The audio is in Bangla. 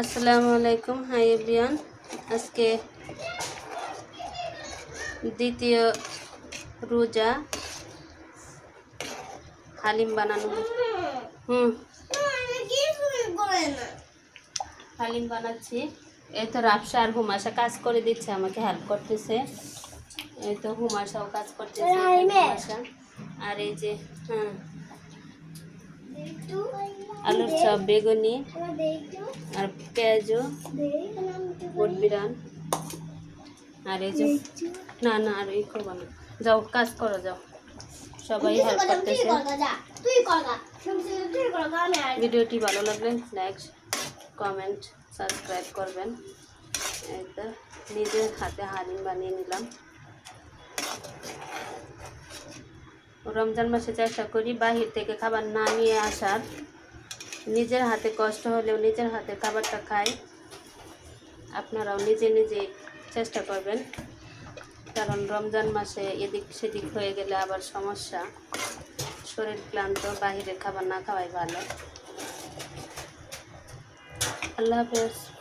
আসসালামু আলাইকুম। হাই এভরিওয়ান আজকে দ্বিতীয় রোজা হালিম বানানো। হুম। হালিম বানাচ্ছি। এই তো রাফসা আর হুমাশা কাজ করে দিচ্ছে আমাকে হেল্প করতেছে। এই তো হুমাশাও কাজ করতেছে হুমাশা। আর এই যে হ্যাঁ। আলুর চপ বেগুনি আর পেঁয়াজও বুট বিরান আর এই যে না না আর এই করব না। যাও কাজ করো যাও। সবাই হেল্প করতেছে। ভিডিওটি ভালো লাগলে লাইক কমেন্ট সাবস্ক্রাইব করবেন। তো নিজের হাতে হালিম বানিয়ে নিলাম। রমজান মাসে চেষ্টা করি বাহির থেকে খাবার না নিয়ে আসার নিজের হাতে কষ্ট হলেও নিজের হাতে খাবারটা খাই আপনারাও নিজে নিজে চেষ্টা করবেন। কারণ রমজান মাসে এদিক সেদিক হয়ে গেলে আবার সমস্যা। শরীর ক্লান্ত বাহিরের খাবার না খাওয়াই ভালো। আল্লাহ হাফেজ।